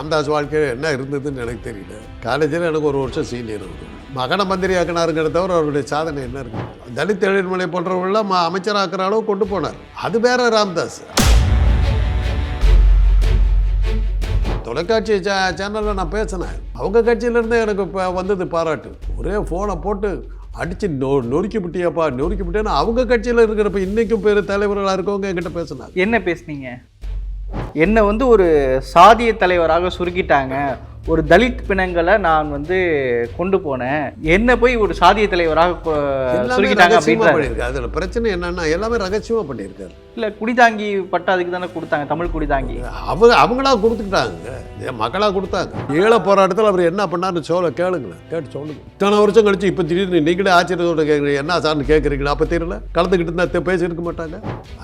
ராம்தாஸ் வாழ்க்கையில் என்ன இருந்ததுன்னு எனக்கு தெரியல. காலேஜில் எனக்கு ஒரு வருஷம் சீனியர் அவர் மகன மந்திரி ஆக்கினாருங்கிறத தவிர அவருடைய சாதனை என்ன இருக்கு? தலித் எழில்மலை போன்றவர்கள்லாம் ம- அமைச்சராக்குற அளவு கொண்டு போனார். அது வேற ராம்தாஸ். தொலைக்காட்சி சே சேனலில் நான் பேசினேன். அவங்க கட்சியிலேருந்து எனக்கு இப்போ வந்தது பாராட்டு. ஒரே ஃபோனை போட்டு அடித்து நொ நொறுக்கி விட்டியாப்பா நொறுக்கி விட்டேன்னு அவங்க கட்சியில் இருக்கிறப்ப இன்றைக்கும் பேர் தலைவர்களாக இருக்கவங்க என்கிட்ட பேசினாங்க. என்ன பேசுனீங்க? என்னை வந்து ஒரு சாதிய தலைவராக சுருக்கிட்டாங்க. ஒரு தலித் பிணங்களை நான் வந்து கொண்டு போனேன். என்ன போய் ஒரு சாதிய தலைவராக சுருக்கிட்டாங்க பண்ணியிருக்காரு. அதில் பிரச்சனை என்னன்னா எல்லாமே ரகசியமாக பண்ணியிருக்காரு. இல்லை குடிதாங்கி பட்டா அதுக்கு தானே கொடுத்தாங்க தமிழ் குடிதாங்கி. அவங்க அவங்களா கொடுத்துக்கிட்டாங்க. என் மக்களா கொடுத்தாங்க. ஈழ போராட்டத்தில் அவர் என்ன பண்ணாருன்னு சொல்ல கேளுங்களேன். கேட்டு சொல்லுங்க. இத்தனை வருஷம் கழிச்சு இப்போ திடீர்னு நீங்களே ஆச்சரியத்தோட கேட்குறீங்க என்ன சார்னு கேட்குறீங்களா அப்போ தெரியல. கலந்துக்கிட்டு இருந்தால் பேசியிருக்க மாட்டாங்க.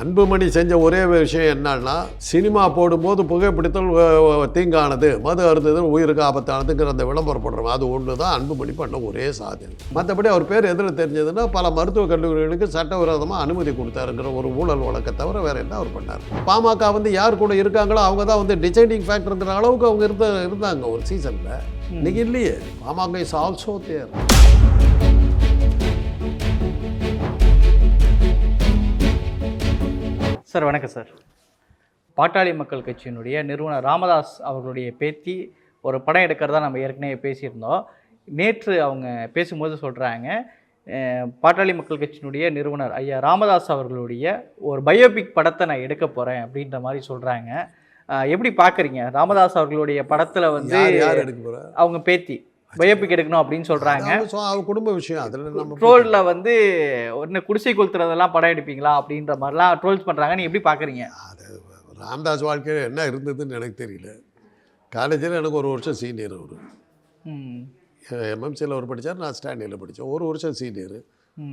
அன்புமணி செஞ்ச ஒரே விஷயம் என்னன்னா சினிமா போடும்போது புகைப்பிடித்தல் தீங்கானது மது அருந்தது உயிருக்கு ஆபத்தானதுங்கிற அந்த விளம்பரம் போடுறோம் அது ஒன்று தான் அன்புமணி பண்ண ஒரே சாதனை. மற்றபடி அவர் பேர் எதில் தெரிஞ்சதுன்னா பல மருத்துவக் கல்லூரிகளுக்கு சட்டவிரோதமாக அனுமதி கொடுத்தாருங்கிற ஒரு ஊழல் வழக்கத்தை தவிர வேற என்ன அவர் பண்ணார்? பாமக வந்து யார் கூட இருக்காங்களோ அவங்க தான் வந்து டிசைடிங் ஃபேக்டருங்கிற அளவுக்கு அவங்க இருந்த இருந்தாங்க ஒரு சீசனில் இன்னைக்கு இல்லையே. PMK is also there sir வணக்கம் சார். பாட்டாளி மக்கள் கட்சியினுடைய நிறுவனர் ராமதாஸ் அவர்களுடைய பேத்தி ஒரு படம் எடுக்கிறதா நம்ம ஏற்கனவே பேசியிருந்தோம். நேற்று அவங்க பேசும்போது சொல்கிறாங்க பாட்டாளி மக்கள் கட்சியினுடைய நிறுவனர் ஐயா ராமதாஸ் அவர்களுடைய ஒரு பயோபிக் படத்தை நான் எடுக்க போகிறேன் அப்படின்ற மாதிரி சொல்கிறாங்க எப்படி பார்க்குறீங்க ராமதாஸ் அவர்களுடைய படத்தில் வந்து அவங்க பேத்தி பயோபிக் எடுக்கணும் அப்படின்னு சொல்கிறாங்க அவங்க குடும்ப விஷயம் அதில் நம்ம ட்ரோலில் வந்து ஒன்று குடிசை கொளுத்துறதெல்லாம் படம் எடுப்பீங்களா அப்படின்ற மாதிரிலாம் ட்ரோல்ஸ் பண்ணுறாங்க நீ எப்படி பார்க்குறீங்க அது ராம்தாஸ் வாழ்க்கையில் என்ன இருந்ததுன்னு எனக்கு தெரியல. காலேஜில் எனக்கு ஒரு வருஷம் சீனியர் அவர். ம். எம்எம்சியில் அவர் படித்தார் நான் ஸ்டாண்டியில் படித்தேன் ஒரு வருஷம் சீனியர்.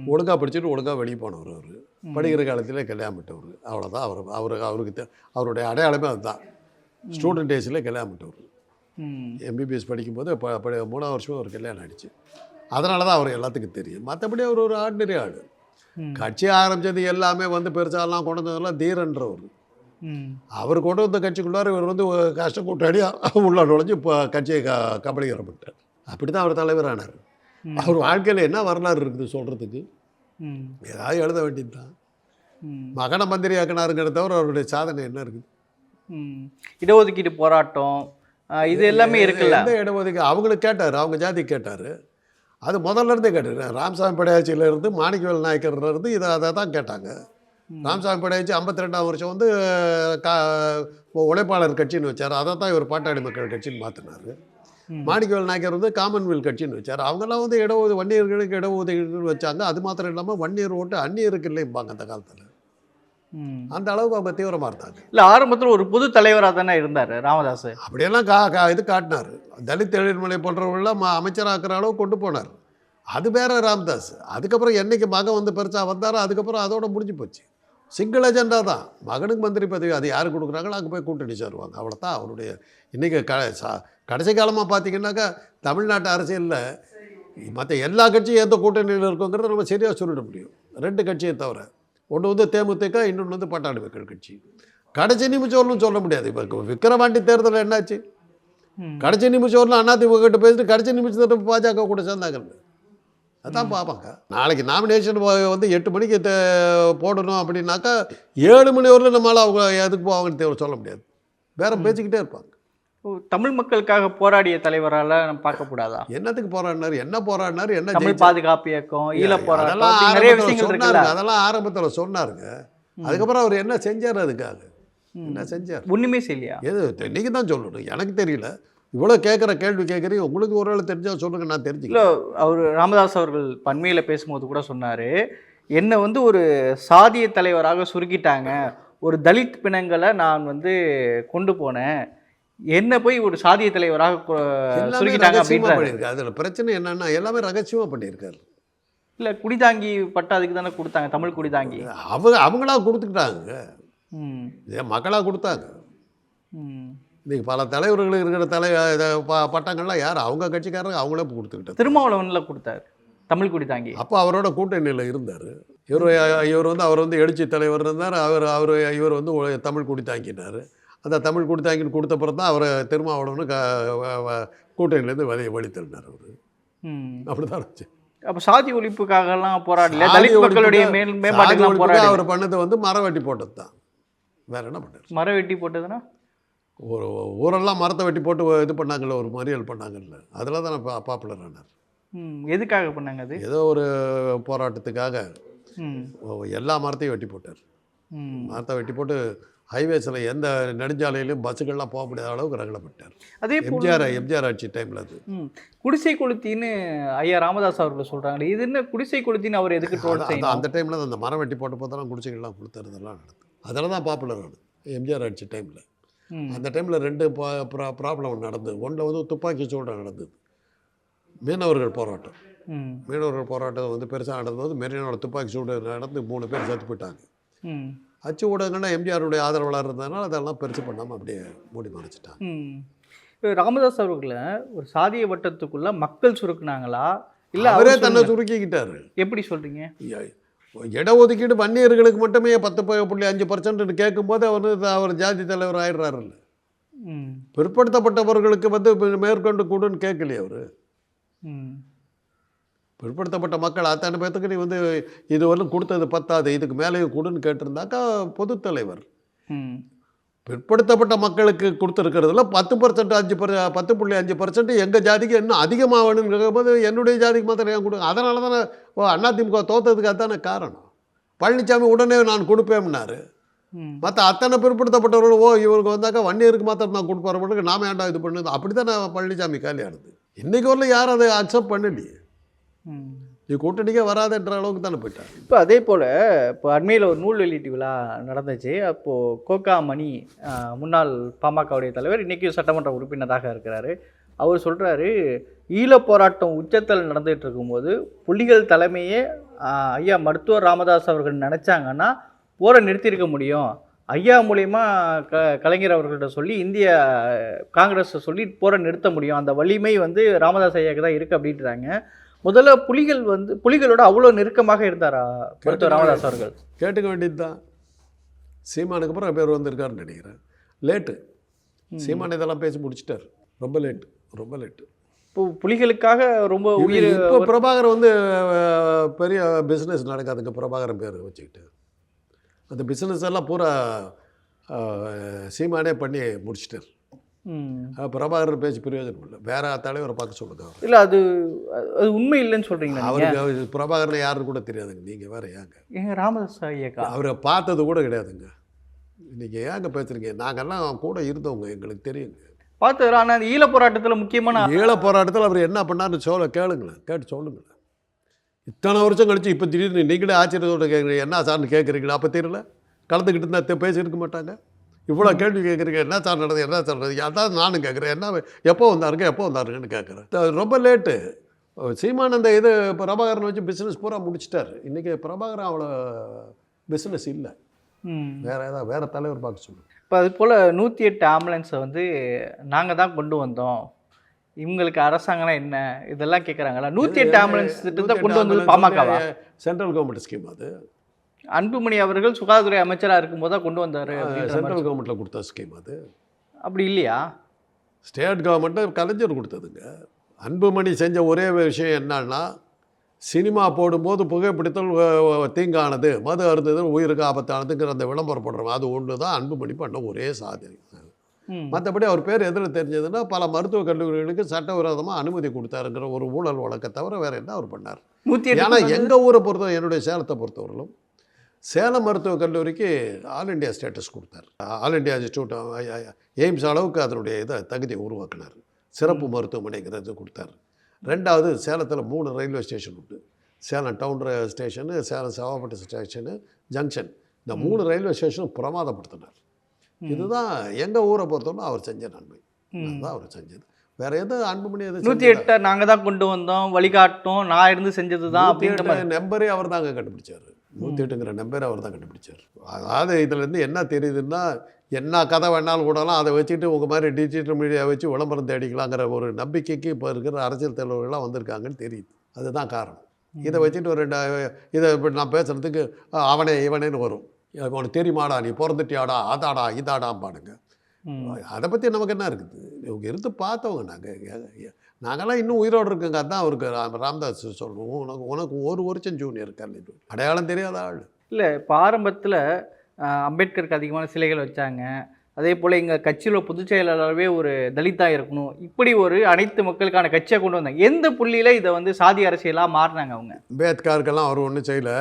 ஒழுங்காக படிச்சுட்டு ஒழுங்காக வெளியே போனவர் அவர். படிக்கிற காலத்தில் கல்யாணம் விட்டவர் அவ்வளோதான் அவர் அவர் அவருக்கு அவருடைய அடையாளமே அதுதான். ஸ்டூடெண்ட் டேஸில் கல்யாணம் விட்டவர் எம்பிபிஎஸ் படிக்கும்போது மூணாவது வருஷம் ஒரு கல்யாணம் ஆயிடுச்சு. அதனால தான் அவர் எல்லாத்துக்கும் தெரியும். மற்றபடி அவர் ஒரு ஆர்டினரி ஆள். ம். கட்சி ஆரம்பித்தது எல்லாமே வந்து பெருசாலாம் கொண்டு வந்ததெல்லாம் தீரன்றவர். அவர் கொண்டு வந்த கட்சிக்குள்ளார இவர் வந்து ஒரு கஷ்ட கூட்டாடியாக உள்ள நுழைஞ்சு இப்போ கட்சியை க கபலீகரப்பட்டார். அப்படி தான் அவர் தலைவரானார். ம். அவர் வாழ்க்கையில் என்ன வரலாறு இருக்குது சொல்கிறதுக்கு ம். ஏதாவது எழுத வேண்டியது தான் மகன மந்திரி ஆக்கினாருங்கிறத தவிர அவருடைய சாதனை என்ன இருக்குது? ம். இடஒதுக்கீடு போராட்டம் இது எல்லாமே இருக்குல்ல? எந்த இடஒதுக்கீடு? அவங்களுக்கு கேட்டார் அவங்க ஜாதி கேட்டார். அது முதல்ல இருந்தே கேட்டார். ராமசாமி படையாச்சியில இருந்து மாணிக்கவேல் நாயக்கர்ல இருந்து இதை அதை தான் கேட்டாங்க. ராமசாமி படையாச்சி ஐம்பத்தி ரெண்டாம் வருஷம் வந்து கா உழைப்பாளர் கட்சின்னு வச்சார். அதை தான் இவர் பாட்டாளி மக்கள் கட்சின்னு மாற்றினார். மாணிக்கவேல் நாயக்கர் வந்து காமன்வெல்த் கட்சின்னு வச்சார். அவங்கெல்லாம் வந்து இடஒது வன்னியர்களுக்கு இடஒதுக்கீடுன்னு வச்சாங்க. அது மாத்திரம் இல்லாமல் வன்னியர் ஓட்டு அந்நியருக்கு இல்லைம்பாங்க அந்த காலத்தில். ம். அந்த அளவுக்கு அவங்க தீவிரமாக இருந்தாங்க. இல்லை ஆரம்பத்தில் ஒரு புது தலைவராக தானே இருந்தார் ராமதாஸ் அப்படியெல்லாம் கா கா இது காட்டினார். தலித் எழில்மலை போன்றவர்கள்லாம் ம- அமைச்சராக்குற அளவு கொண்டு போனார். அது வேற ராம்தாஸ் அதுக்கப்புறம் என்னைக்கு மகன் வந்து பெருசாக வந்தாரோ அதுக்கப்புறம் அதோட முடிஞ்சு போச்சு. சிங்கிள் அஜெண்டா தான். மகனுக்கு மந்திரி பதவி அது யார் கொடுக்குறாங்களோ அங்கே போய் கூட்டணி சேருவாங்க. அவ்வளோதான் அவருடைய இன்றைக்கி க கடைசி காலமாக பார்த்தீங்கன்னாக்கா தமிழ்நாட்டு அரசியலில் மற்ற எல்லா கட்சியும் எந்த கூட்டணியில் இருக்குங்கிறத நம்ம சரியாக சொல்லிட முடியும். ரெண்டு கட்சியை தவிர. ஒன்று வந்து தேமுதிக இன்னொன்று வந்து பாட்டாளி மக்கள் கட்சி. கடைசி நிமிஷம்னு சொல்ல முடியாது. இப்போ விக்கிரவாண்டி தேர்தல் என்னாச்சு. கடைசி நிமிஷம் அதிமுக கிட்ட பேசிட்டு கடைசி நிமிஷத்தில் பாஜக கூட சேர்ந்தாங்க அதான் பார்ப்பாங்க நாளைக்கு நாமினேஷன் வந்து எட்டு மணிக்கு போடணும் அப்படின்னாக்கா ஏழு மணி வரலும் நம்மளால் அவங்க எதுக்கு போவாங்கன்னு சொல்ல முடியாது. வேற பேசிக்கிட்டே இருப்பாங்க. தமிழ் மக்களுக்காக போராடிய தலைவரால நம்ம பார்க்கக்கூடாதா என்னத்துக்கு போராடினாரு? என்ன போராடினாரு? என்ன தமிழ்? பாதுகாப்பு இயக்கம் ஈழ போராட்டம் அதெல்லாம் நிறைய ஆரம்பத்துல விஷயங்கள் சொன்னாருங்க. அதெல்லாம் ஆரம்பத்தில் சொன்னாருங்க. அதுக்கப்புறம் அவர் என்ன செஞ்சார் அதுக்காக? என்ன செஞ்சார்? ஒண்ணுமே செய்யலையா? எது நீங்கள் தான் சொல்லணும். எனக்கு தெரியல. இவ்வளோ கேட்குற கேள்வி கேட்குறீங்க உங்களுக்கு ஒரு வேளை தெரிஞ்சால் சொல்லுங்க நான் தெரிஞ்சுக்கல இல்லை அவர் ராமதாஸ் அவர்கள் பண்மையில் பேசும்போது கூட சொன்னார் என்னை வந்து ஒரு சாதிய தலைவராக சுருக்கிட்டாங்க. ஒரு தலித் பிணங்களை நான் வந்து கொண்டு போனேன். என்ன போய் ஒரு சாதிய தலைவராக சுருக்கிட்டாங்க பண்ணியிருக்காரு. அதில் பிரச்சனை என்னன்னா எல்லாமே ரகசியமாக பண்ணியிருக்காரு. இல்லை குடிதாங்கி பட்டா அதுக்கு தானே கொடுத்தாங்க தமிழ் குடிதாங்கி. அவங்க அவங்களா கொடுத்துக்கிட்டாங்க. மக்களாக கொடுத்தாங்க. ம் இன்னைக்கு பல தலைவர்கள் இருக்கிற தலை ப- பட்டங்கள்லாம் யார்? அவங்க கட்சிக்காரங்க அவங்களே கொடுத்துக்கிட்டது. திருமாவளவனில் கொடுத்தாரு. தமிழ் குடிதாங்கி அப்போ அவரோட கூட்டணியில் இருந்தார். இவர் இவர் வந்து அவர் வந்து எழுச்சி தலைவர் இருந்தார். அவர் அவர் இவர் வந்து தமிழ் குடி தாங்கினார் அந்த தமிழ் கொடுத்தாங்கன்னு கொடுத்த பிறகு தான் அவரை திருமாவளவனு க கூட்டணியிலேருந்து வெளியே வழித்தள்ளினார் அவர். ம். அப்படி தான் இருந்துச்சு. அப்போ சாதி ஒழிப்புக்காகலாம் போராடல. தலித் மக்களுடைய ஒழிப்புக்கு- மேல் சாதி மேம்பாட்டுக்கெல்லாம் ஒழிப்புக்கு போராடல. அவர் பண்ணது வந்து மரம் வெட்டி போட்டது தான் வேற என்ன பண்ணார் மரம் வெட்டி போட்டதுன்னா? ஒரு ஊரெல்லாம் மரத்தை வெட்டி போட்டு இது பண்ணாங்கல்ல ஒரு மறியல் பண்ணாங்கல்ல அதில் தான் பா பாப்புலர் ஆனார் ம் எதுக்காக பண்ணாங்க அது? ஏதோ ஒரு போராட்டத்துக்காக. எல்லா மரத்தையும் வெட்டி போட்டார். மரத்தை வெட்டி போட்டு ஹைவேஸில் எந்த நெடுஞ்சாலையிலும் பஸ்ஸுகள்லாம் போக முடியாத அளவுக்கு ரகலப்பட்டார். அதே எம்ஜிஆர் எம்ஜிஆர் ஆட்சி டைமில் அது. குடிசை கொளுத்தின்னு ஐயா ராமதாஸ் அவர்கள் சொல்றாங்க இது என்ன குடிசை கொளுத்தின்னு அவர் எதுக்கு அந்த டைமில் அந்த மரம் வெட்டி போட்ட போதெல்லாம் குடிசைகள்லாம் கொடுத்துறதெல்லாம் நடந்தது. அதில் தான் பாப்புலர் ஆனது எம்ஜிஆர் ஆட்சி டைமில் அந்த டைமில் ரெண்டு ப்ராப்ளம் நடந்தது ஒன்றில் வந்து துப்பாக்கி சூடு நடந்தது. மீனவர்கள் போராட்டம். மீனவர்கள் போராட்டம் வந்து பெருசாக நடந்தது. மெரினோட துப்பாக்கி சூடு நடந்து மூணு பேர் செத்து போயிட்டாங்க. அச்சு ஊடகங்கள்னா எம்ஜிஆருடைய ஆதரவாளர் இருந்ததுனால அதெல்லாம் பெருசு பண்ணாமல் அப்படியே மூடி மறைச்சிட்டாங்க. ராமதாஸ் அவர்களை ஒரு சாதிய வட்டத்துக்குள்ள மக்கள் சுருக்குனாங்களா? இல்ல அவரே தன்னை. சுருக்கிக்கிட்டாரு. எப்படி சொல்றீங்க? இடஒதுக்கீடு வன்னியர்களுக்கு மட்டுமே பத்து புள்ளி அஞ்சு பர்சன்ட் கேட்கும்போது அவர் வந்து அவர் ஜாதி தலைவர் ஆயிடுறாருல்ல பிற்படுத்தப்பட்டவர்களுக்கு வந்து மேற்கொண்டு கூடுன்னு கேட்கலையே அவர். பிற்படுத்தப்பட்ட மக்கள் அத்தனை பேர்த்துக்கு நீ வந்து இது வரலும் கொடுத்தது பத்தாது இதுக்கு மேலேயும் கொடுன்னு கேட்டிருந்தாக்கா பொதுத் தலைவர். ம். பிற்படுத்தப்பட்ட மக்களுக்கு கொடுத்துருக்கிறதுல பத்து பர்சன்ட் அஞ்சு பர் பத்து புள்ளி அஞ்சு பர்சன்ட் எங்கள் ஜாதிக்கு இன்னும் அதிகமாக வேணும்னு போது என்னுடைய ஜாதிக்கு மாத்திரம் ஏன் கொடுங்க? அதனால தானே ஓ அதிமுக தோத்ததுக்கு அதானே காரணம். பழனிசாமி உடனே நான் கொடுப்பேன்னாரு மற்ற அத்தனை பிற்படுத்தப்பட்டவர்கள் ஓ இவருக்கு வந்தாக்கா வன்னியருக்கு மாத்திரம் நான் கொடுப்பாரு நாம ஏன்டா இது பண்ணுது அப்படி தான் பழனிசாமி காலியானது இன்னைக்கு வரல யாரும் அதை அக்செப்ட் பண்ணலையே. ம். நீ கூட்டணிக்கே வராதுன்ற அளவுக்கு தானே போயிட்டார். இப்போ அதே போல் இப்போ அண்மையில் ஒரு நூல் வெளியீட்டு விழா நடந்துச்சு. அப்போது கோகா மணி முன்னாள் பாமகவுடைய தலைவர் இன்றைக்கி சட்டமன்ற உறுப்பினராக இருக்கிறாரு. அவர் சொல்கிறாரு ஈழப் போராட்டம் உச்சத்தில் நடந்துகிட்டு இருக்கும்போது புலிகள் தலைமையே ஐயா மருத்துவர் ராமதாஸ் அவர்கள் நினச்சாங்கன்னா போரை நிறுத்தியிருக்க முடியும். ஐயா மூலயமா க கலைஞர் அவர்கள்ட்ட சொல்லி இந்திய காங்கிரஸை சொல்லி போரை நிறுத்த முடியும். அந்த வலிமை வந்து ராமதாஸ் ஐயாவுக்கு தான் இருக்குது அப்படின்றாங்க. முதல்ல புலிகள் வந்து புலிகளோட அவ்வளோ நெருக்கமாக இருந்தாரா மருத்துவர் ராமதாஸ் அவர்கள்? கேட்டுக்க வேண்டியது தான் சீமானுக்கு அப்புறம் பேர் வந்திருக்காருன்னு நினைக்கிறேன். லேட்டு. சீமான் இதெல்லாம் பேசி முடிச்சிட்டார். ரொம்ப லேட்டு. ரொம்ப லேட்டு இப்போ புலிகளுக்காக ரொம்ப உயிர் இப்போ பிரபாகர் வந்து பெரிய பிஸ்னஸ் நடக்காதுங்க. பிரபாகரன் பேர் வச்சுக்கிட்டு. அந்த பிஸ்னஸ் எல்லாம் பூரா சீமானே பண்ணி முடிச்சிட்டார். பிரபாகரன் பேச்சு பிரயோஜனம் இல்லை. வேற தலைவரை பார்க்க சொல்லுங்க அவர். இல்ல அது அது உண்மை இல்லைன்னு சொல்றீங்களா நீங்க? அவருக்கு அவர் பிரபாகரன் யாருன்னு கூட தெரியாதுங்க. நீங்கள் வேற ஏங்க? எங்க ராமதாஸ் ஐயாக்கா? அவரை பார்த்தது கூட கிடையாதுங்க. நீங்கள் ஏங்க பேசுறீங்க? நாங்கெல்லாம் கூட இருந்தவங்க எங்களுக்கு தெரியுங்க. பார்த்ததுல ஆனா அந்த ஈழ போராட்டத்துல முக்கியமான ஈழ போராட்டத்தில் அவர் என்ன பண்ணாருன்னு சொல்ல கேளுங்களேன் கேட்டு சொல்லுங்களேன். இத்தனை வருஷம் கழிச்சு இப்போ திடீர்னு நீங்களே ஆச்சரியத்தோட கேட்குறீங்க என்ன சார்னு கேட்குறீங்களா அப்போ தெரியல. கலந்துக்கிட்டு இருந்தால் பேசியிருக்க மாட்டாங்க. இவ்வளோ கேள்வி கேட்குறீங்க என்ன சார் நடந்தது என்ன சார் நடந்தது அதான் நானும் கேட்குறேன் என்ன எப்போ வந்தாருங்க எப்போ வந்தாருங்கன்னு கேட்குறேன் ரொம்ப லேட்டு. சீமானந்த இது பிரபாகரன் வச்சு பிஸ்னஸ் பூரா முடிச்சிட்டாரு. இன்றைக்கி பிரபாகரன் அவ்வளோ பிஸ்னஸ் இல்லை. வேற ஏதாவது வேற தலைவர் பார்க்க சொல்லுங்க. இப்போ அது போல நூற்றி எட்டு ஆம்புலன்ஸை வந்து நாங்க தான் கொண்டு வந்தோம். இவங்களுக்கு அரசாங்கம்னா என்ன? இதெல்லாம் கேட்குறாங்களா நூற்றி எட்டு ஆம்புலன்ஸ் திட்டத்தை கொண்டு வந்தது பாமகவா? சென்ட்ரல் கவர்மெண்ட் ஸ்கீம் அது. அன்புமணி அவர்கள் சுகாதாரத்துறை அமைச்சரா இருக்கும்போது தான் கொண்டு வந்தாரு. சென்ட்ரல் கவர்மெண்ட்டில் கொடுத்த ஸ்கீம் அது. அப்படி இல்லையா? ஸ்டேட் கவர்மெண்ட்டு கலைஞர் கொடுத்ததுங்க. அன்புமணி செஞ்ச ஒரே விஷயம் என்னன்னா சினிமா போடும்போது புகைப்பிடித்தல் தீங்கானது மது அருந்தது உயிருக்கு ஆபத்தானதுங்கிற அந்த விளம்பரம் போடுறோம் அது ஒன்று தான் அன்புமணி பண்ண ஒரே சாதனை. மற்றபடி அவர் பேர் எதில் தெரிஞ்சதுன்னா பல மருத்துவக் கல்லூரிகளுக்கு சட்டவிரோதமாக அனுமதி கொடுத்தாருங்கிற ஒரு ஊழல் வழக்கை தவிர வேறு என்ன அவர் பண்ணார்? ஏன்னா எங்கள் ஊரை பொறுத்த என்னுடைய சேலத்தை பொறுத்தவரையிலும் சேலம் மருத்துவக் கல்லூரிக்கு ஆல் இண்டியா ஸ்டேட்டஸ் கொடுத்தார். ஆல் இண்டியா இன்ஸ்டியூட் எய்ம்ஸ் அளவுக்கு அதனுடைய இதை தகுதியை உருவாக்கினார். சிறப்பு மருத்துவமனைங்கிறது கொடுத்தார். ரெண்டாவது சேலத்தில் மூணு ரயில்வே ஸ்டேஷன் உண்டு. Salem town station Salem Sevapattu station junction. இந்த மூணு ரயில்வே ஸ்டேஷனும் பிரமாதப்படுத்தினார். இதுதான் எங்கள் ஊரை பொறுத்தவரை அவர் செஞ்ச நன்மை. அதுதான் அவர் செஞ்சது. வேற எதுவும் அன்புமணி எது நூற்றி எட்டை நாங்கள் தான் கொண்டு வந்தோம் வழிகாட்டோம் நான் இருந்து செஞ்சது தான் அப்படின்ற நம்பரே அவர் தாங்க கண்டுபிடிச்சாரு. நூற்றி எட்டுங்கிற நம்பரை அவர் தான் கண்டுபிடிச்சார். அதாவது இதுலேருந்து என்ன தெரியுதுன்னா என்ன கதை வேணாலும் விடலாம். அதை வச்சுட்டு உங்கள் மாதிரி டிஜிட்டல் மீடியா வச்சு விளம்பரம் தேடிக்கலாங்கிற ஒரு நம்பிக்கைக்கு இப்போ இருக்கிற அரசியல் தலைவர்கள்லாம் வந்திருக்காங்கன்னு தெரியுது. அதுதான் காரணம். இதை வச்சுட்டு ஒரு ரெண்டு இதை இப்ப நான் பேசுகிறதுக்கு அவனே இவனேன்னு வரும். உனக்கு தெரியுமாடா நீ பிறந்துட்டியாடா அதாடா இதாடாம்பானுங்க ம். அதை பற்றி நமக்கு என்ன இருக்குது? இவங்க இருந்து பார்த்தவங்க நாங்கள் நாங்கெல்லாம் இன்னும் உயிரோடு இருக்கோங்க. அதான் அவருக்கு ராம் ராமதாஸ் சொல்லணும் உனக்கு உனக்கு ஒரு வருஷம் ஜூனியர் கல்வி அடையாளம் தெரியாத ஆள். இல்லை இப்போ ஆரம்பத்தில் அம்பேத்கருக்கு அதிகமான சிலைகள் வச்சாங்க. அதே போல் எங்கள் கட்சியில் பொதுச் செயலாளரவே ஒரு தலித்தாக இருக்கணும். இப்படி ஒரு அனைத்து மக்களுக்கான கட்சியை கொண்டு வந்தாங்க. எந்த புள்ளியில் இதை வந்து சாதி அரசியலாக மாறினாங்க அவங்க? அம்பேத்கருக்கெல்லாம் அவர் ஒன்றும் செய்யலை.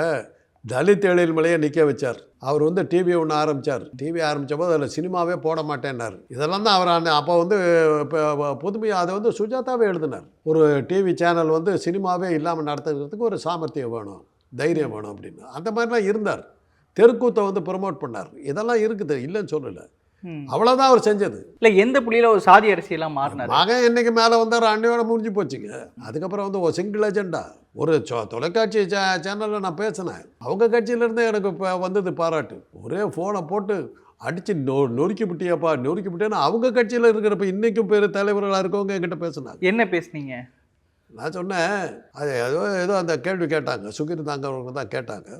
தலித் எழில்மலையை நிற்க வச்சார். அவர் வந்து டிவி ஒன்று ஆரம்பித்தார் டிவி ஆரம்பித்தபோது அதில் சினிமாவே போட மாட்டேன்னார். இதெல்லாம் தான் அவர் அந்த அப்போ வந்து இப்போ புதுமையாக அதை வந்து சுஜாதாவே எழுதினார். ஒரு டிவி சேனல் வந்து சினிமாவே இல்லாமல் நடத்துறதுக்கு ஒரு சாமர்த்தியம் வேணும் தைரியம் வேணும் அப்படின்னு. அந்த மாதிரிலாம் இருந்தார். தெருக்கூத்தை வந்து ப்ரொமோட் பண்ணார். இதெல்லாம் இருக்குது. இல்லைன்னு சொல்லலை. அவ்வளோதான் அவர் செஞ்சது. இல்லை எந்த புள்ளியில் ஒரு சாதி அரசியலாக மாறினார்? மகன் என்னைக்கு மேலே வந்தார் அன்னையோட முடிஞ்சு போச்சுங்க. அதுக்கப்புறம் வந்து ஒரு சிங்கிள் ஏஜெண்டா ஒரு தொலைக்காட்சி சே சேனலில் நான் பேசினேன். அவங்க கட்சியிலேருந்தே எனக்கு இப்போ வந்தது பாராட்டு. ஒரே ஃபோனை போட்டு அடித்து நொ நொறுக்கி விட்டியாப்பா நொறுக்கி விட்டேன்னு அவங்க கட்சியில் இருக்கிறப்ப இன்றைக்கும் பேர் தலைவர்களாக இருக்கவங்க என்கிட்ட பேசினாங்க. என்ன பேசுனீங்க? நான் சொன்னேன் அது ஏதோ ஏதோ அந்த கேள்வி கேட்டாங்க. சுகிர் தாங்கவங்க தான் கேட்டாங்க.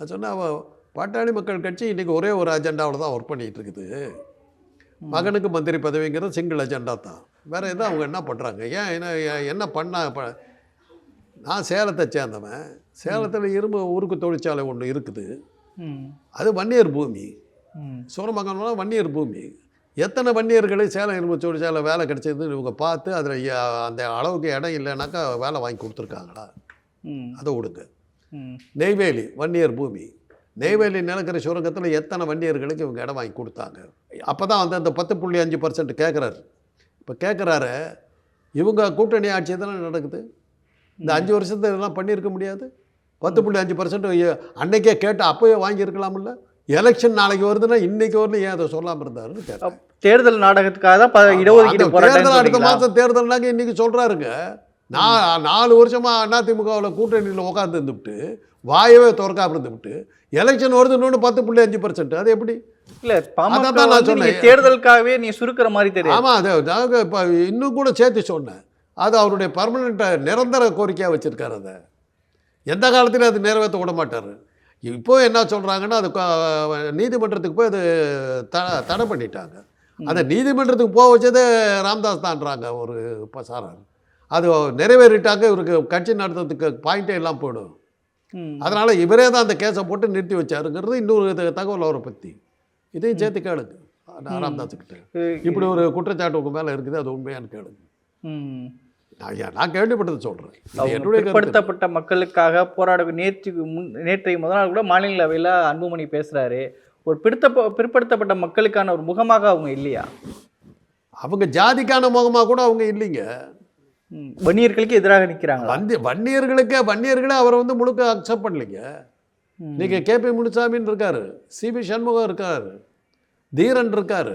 நான் சொன்னேன் அவள் பாட்டாளி மக்கள் கட்சி இன்றைக்கி ஒரே ஒரு அஜெண்டாவில் தான் ஒர்க் பண்ணிகிட்டு இருக்குது. மகனுக்கு மந்திரி பதவிங்கிறது சிங்கிள் அஜெண்டா தான். வேறு எதுவும் அவங்க என்ன பண்ணுறாங்க ஏன் என்ன என்ன பண்ணா? நான் சேலத்தை சேர்ந்தவன். சேலத்தில் இரும்பு உருக்கு தொழிற்சாலை ஒன்று இருக்குது. அது வன்னியர் பூமி. ம். சூரமங்கலம் வன்னியர் பூமி. எத்தனை வன்னியர்களை சேலம் இரும்பு தொழிற்சாலை வேலை கிடைச்சதுன்னு இவங்க பார்த்து அதில் அந்த அளவுக்கு இடம் இல்லைனாக்கா வேலை வாங்கி கொடுத்துருக்காங்களா? அதை விடுங்க நெய்வேலி வன்னியர் பூமி. நெய்வேலி நிலக்கரி சுரங்கத்தில் எத்தனை வன்னியர்களுக்கு இவங்க இடம் வாங்கி கொடுத்தாங்க? அப்போ தான் வந்து அந்த பத்து புள்ளி அஞ்சு பர்சன்ட் கேட்குறாரு இப்போ கேட்குறாரு இவங்க கூட்டணி ஆட்சி தானே நடக்குது? இந்த அஞ்சு வருஷத்துல இதெல்லாம் பண்ணியிருக்க முடியாது? பத்து புள்ளி அஞ்சு பர்சன்ட் அன்னைக்கே கேட்டு அப்போயே வாங்கியிருக்கலாம்ல? எலெக்ஷன் நாளைக்கு வருதுன்னா இன்னைக்கு வரணும் ஏன் அதை சொல்லாமல் இருந்தாருன்னு தேர்தல் நாடகத்துக்காக தான் இடஒதுக்கீடு தேர்தல் அடுத்த மாதம் தேர்தல்னாங்க இன்னைக்கு சொல்கிறாருங்க நான் நாலு வருஷமாக அதிமுகவில் கூட்டணியில் உட்காந்து இருந்துவிட்டு வாயவே திறக்காம இருந்துவிட்டு எலெக்ஷன் வருதுன்னு பத்து புள்ளி அஞ்சு பர்சன்ட் அது எப்படி? இல்ல பாமக நான் சொன்னேன். தேர்தலுக்காகவே நீ சுருக்கிற மாதிரி தெரியும் ஆமாம் அது நாங்கள் இப்போ இன்னும் கூட சேர்த்து சொன்னேன். அது அவருடைய பர்மனெண்ட்டை நிரந்தர கோரிக்கையாக வச்சுருக்காரு அதை. எந்த காலத்திலும் அது நிறைவேற்ற விட மாட்டார். இப்போ என்ன சொல்கிறாங்கன்னா அது நீதிமன்றத்துக்கு போய் அது த தடை பண்ணிட்டாங்க. அந்த நீதிமன்றத்துக்கு போக வச்சதே ராம்தாஸ் தான்றாங்க ஒரு பசாரார் அது நிறைவேறிட்டாங்க இவருக்கு கட்சி நடத்துறதுக்கு பாயிண்டே எல்லாம் போயிடும். ம். அதனால் இவரே தான் அந்த கேஸை போட்டு நிறுத்தி வச்சாருங்கிறது இன்னொரு தகவல் அவரை பற்றி இதையும் சேர்த்து கேளுங்க. ராம்தாஸுக்கிட்ட இப்படி ஒரு குற்றச்சாட்டு உங்க மேல இருக்குது அது உண்மையான்னு கேளுங்க. ம். நான் கேள்விப்பட்டது கருத்து. பிற்படுத்தப்பட்ட மக்களுக்காக போராட நேற்று முன் நேற்றைய முதல் நாள் கூட மாநிலங்களவையில் அன்புமணி பேசுறாரு. ஒரு பிடித்த பிற்படுத்தப்பட்ட மக்களுக்கான ஒரு முகமாக அவங்க இல்லையா? அவங்க ஜாதிக்கான முகமா கூட அவங்க இல்லைங்க. வன்னியர்களுக்கு எதிராக நிற்கிறாங்களா? வந்தி வன்னியர்களுக்கே வன்னியர்களே அவரை வந்து முழுக்க அக்செப்ட் பண்ணலைங்க. ம். நீங்க கேபி முனுசாமின்னு இருக்காரு சிபி சண்முகம் இருக்காரு தீரன் இருக்காரு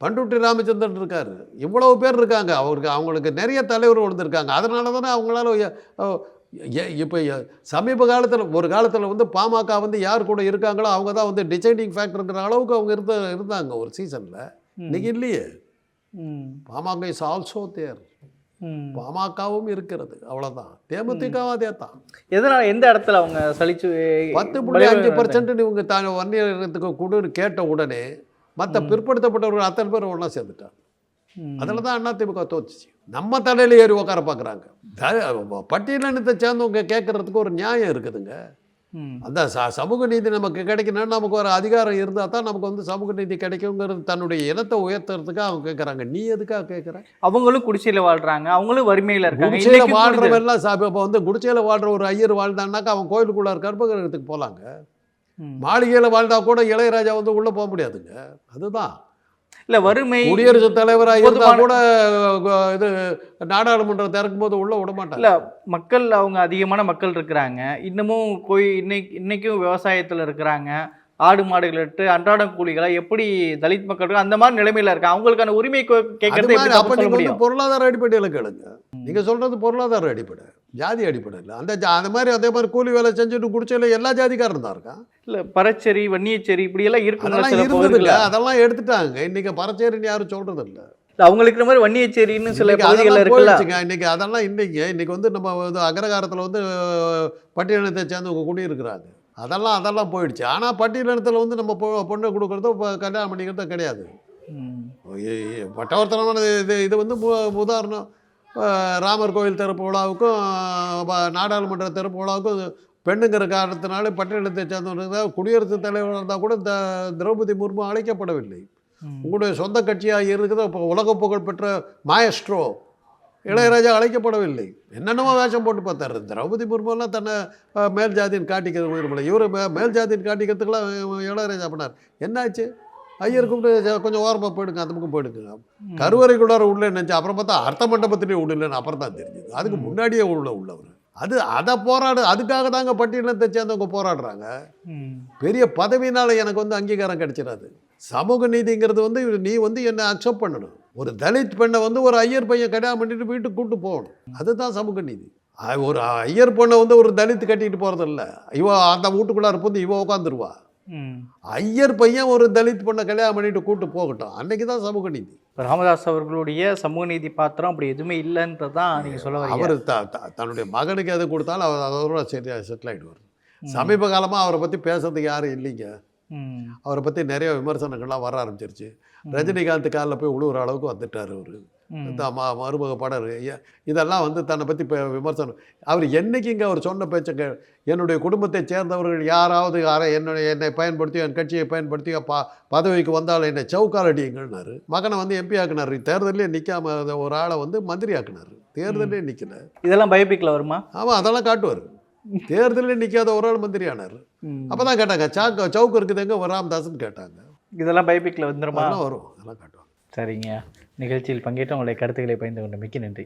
பண்டுட்டி ராமச்சந்திரன் இருக்காரு இவ்வளவு பேர் இருக்காங்க. அவருக்கு அவங்களுக்கு நிறைய தலைவர் வந்திருக்காங்க. அதனால தானே அவங்களால இப்போ சமீப காலத்தில் ஒரு காலத்தில் வந்து பாமக வந்து யார் கூட இருக்காங்களோ அவங்க தான் வந்து டிசைடிங் ஃபேக்டருங்கிற அளவுக்கு அவங்க இருந்த இருந்தாங்க ஒரு சீசனில் இன்னைக்கு இல்லையே. PMK is also there. பாமகவும் இருக்கிறது. அவ்வளோதான் தேமுதிகவும் அதே தான் எதனால எந்த இடத்துல அவங்க சலிச்சு பத்து புள்ளி அஞ்சு பர்சன்ட் இவங்க தாங்க வன்னியத்துக்கு கொடுன்னு கேட்ட உடனே மற்ற பிற்படுத்தப்பட்டவர்கள் அத்தனை பேர் ஒன்றா சேர்ந்துட்டாங்க. அதில் தான் அதிமுக தோத்துச்சு. நம்ம தலையில் ஏறி உட்கார பார்க்குறாங்க பட்டியலினத்தை சேர்ந்தவங்க கேட்குறதுக்கு ஒரு நியாயம் இருக்குதுங்க. அந்த ச சமூக நீதி நமக்கு கிடைக்கணும்னா நமக்கு ஒரு அதிகாரம் இருந்தால் தான் நமக்கு வந்து சமூக நீதி கிடைக்குங்கிறது தன்னுடைய இனத்தை உயர்த்துறதுக்காக அவங்க கேட்குறாங்க நீ எதுக்காக கேட்குற அவங்களும் குடிசையில வாழ்றாங்க. அவங்களும் வறுமையில இருக்காங்க. குடிசையில். வாழ்றவெல்லாம் சாப்பி இப்போ வந்து குடிசையில் வாழ்ற ஒரு ஐயர் வாழ்ந்தான்னாக்கா அவன் கோயிலுக்குள்ள கர்ப்பகிரகத்துக்கு போகலாங்க. மாளிகையில் வாழ்ந்தா கூட இளையராஜா வந்து உள்ளே போக முடியாதுங்க. அதுதான். இல்ல வறுமை குடியரசுத் தலைவராக இருந்தால் கூட இது நாடாளுமன்றம் திறக்கும் போது உள்ள விட மாட்டாங்க இல்ல மக்கள் அவங்க அதிகமான மக்கள் இருக்கிறாங்க. இன்னமும் கோய் இன்னைக்கு இன்னைக்கும் விவசாயத்துல இருக்கிறாங்க. ஆடு மாடுகள் இட்டு அன்றாடம் கூலிகளா எப்படி தலித் மக்கள் இருக்கு அந்த மாதிரி நிலைமையில இருக்காங்க அவங்களுக்கான உரிமை கேட்கறது அப்ப நீங்க வந்து பொருளாதார அடிப்படையில் கேளுங்க. நீங்க சொல்றது பொருளாதார அடிப்படை ஜாதி அடிப்படை இல்லை அந்த அந்த மாதிரி அதே மாதிரி கூலி வேலை செஞ்சுட்டு குடிச்சையில எல்லா ஜாதிக்காரரும் தான் இருக்கான். இல்ல பறச்சேரி வன்னியச்சேரி இப்படி எல்லாம் இருக்குங்களா அதெல்லாம் சில பகுதிகளில். அதெல்லாம் எடுத்துட்டாங்க. இன்னைக்கு பரச்சேரின்னு யாரும் சொல்றது இல்ல அவங்களுக்கு இருக்கிற மாதிரி வன்னியச்சேரின்னு சில அதெல்லாம் இருக்குல்ல. இன்னைக்கு அதெல்லாம் இன்னைக்கு இன்னைக்கு வந்து நம்ம வந்து அக்ரகாரத்தில் வந்து பட்டியலினத்தை சேர்ந்தவங்க குடியிருக்கிறாங்க. அதெல்லாம் அதெல்லாம் போயிடுச்சு. ஆனால் பட்டியலினத்தில் வந்து நம்ம பொ- பொண்ணை கொடுக்குறதோ இப்போ கல்யாணம் பண்ணிக்கிறதோ கிடையாது. வட்டவர்த்தனமான இது இது வந்து உதாரணம். ராமர் கோயில் திறப்பு விழாவுக்கும் நாடாளுமன்ற திறப்பு விழாவுக்கும் பெண்ணுங்கிற காரணத்தினால பட்டியலத்தை சேர்ந்தவங்க குடியரசுத் தலைவர் இருந்தால் கூட த திரௌபதி முர்மு அழைக்கப்படவில்லை. உங்களுடைய சொந்த கட்சியாக இருக்குது இப்போ உலக புகழ் பெற்ற மாயஸ்ட்ரோ இளையராஜா அழைக்கப்படவில்லை. என்னென்னமோ வேஷம் போட்டு பார்த்தாரு. திரௌபதி முர்முலாம் தன்னை மேல் ஜாதின்னு காட்டிக்கிறது இவர் மே மேல் ஜாதின்னு காட்டிக்கிறதுக்கெல்லாம் இளையராஜா பண்ணார். என்னாச்சு? ஐயர் கூப்பிட்டு "ஜ- கொஞ்சம் ஓரமாக போயிடுங்க அந்த பக்கம் போயிடுங்க. கருவறைக்குள்ளார உள்ள நினச்சி அப்புறம் பார்த்தா அர்த்த மண்டபத்திலே விடலன்னு அப்புறம் தான் தெரிஞ்சுது. அதுக்கு முன்னாடியே உள்ள உள்ளவர். அது அதை போராடு அதுக்காக தாங்க பட்டியலத்தை சேர்ந்தவங்க போராடுறாங்க. பெரிய பதவினால எனக்கு வந்து அங்கீகாரம் கிடைச்சிடாது. சமூக நீதிங்கிறது வந்து நீ வந்து என்னை அக்செப்ட் பண்ணணும். ஒரு தலித் பெண்ணை வந்து ஒரு ஐயர் பையன் கல்யாணம் பண்ணிட்டு வீட்டுக்கு கூட்டு போகணும். அதுதான் சமூக நீதி. ஒரு ஐயர் பொண்ணை வந்து ஒரு தலித் கட்டிட்டு போகிறது இல்லை இவ அந்த வீட்டுக்குள்ளார வந்து இவ உட்காந்துருவா ஐயர் பையன் ஒரு தலித் பொண்ணை கல்யாணம் பண்ணிட்டு கூட்டு போகட்டும். அன்னைக்கு தான் சமூக நீதி. ராமதாஸ் அவர்களுடைய சமூக நீதி பாத்திரம் அப்படி எதுவுமே இல்லைன்றது தான் நீங்கள் சொல்ல அவர் த தன்னுடைய மகனுக்கு எது கொடுத்தாலும் அவர் அதோட சரியாக செட்டில் ஆகிடுவார் சமீப காலமாக அவரை பற்றி பேசுறதுக்கு யாரும் இல்லைங்க. அவரை பற்றி நிறைய விமர்சனங்கள்லாம் வர ஆரம்பிச்சிருச்சு. ரஜினிகாந்த் காலில் போய் விழுவுற அளவுக்கு வந்துட்டார் அவர். மருமக படர் எ- இதெல்லாம் வந்து தன்னை பற்றி இப்போ விமர்சனம். அவர் என்னைக்குங்க அவர் சொன்ன பேச்சங்க என்னுடைய குடும்பத்தை சேர்ந்தவர்கள் யாராவது யாரை என்னுடைய என்னை பயன்படுத்தியோ என் கட்சியை பயன்படுத்தியோ ப பதவிக்கு வந்தால் என்னை சவுக்கால் அடியுங்கள்னாரு மகனை வந்து எம்பி ஆக்குனாரு. தேர்தலே நிற்காம ஒரு ஆளை வந்து மந்திரி ஆக்குனாரு. தேர்தலே நிற்கல இதெல்லாம் பயோபிக்கில் வருமா? ஆமாம் அதெல்லாம் காட்டுவார். தேர்தலே நிற்காத ஒரு ஆள் மந்திரி ஆனார். அப்போ தான் கேட்டாங்க சாக்கு சவுக்கு இருக்குதுங்க ஒரு ராமதாஸ்னு கேட்டாங்க. இதெல்லாம் பயோபிக்கில் வந்துருமா? வரும் அதெல்லாம் காட்டுவாங்க. சரிங்க. நிகழ்ச்சியில் பங்கேற்று உங்களுடைய கருத்துக்களை பகிர்ந்து கொண்ட மிக்க நன்றி.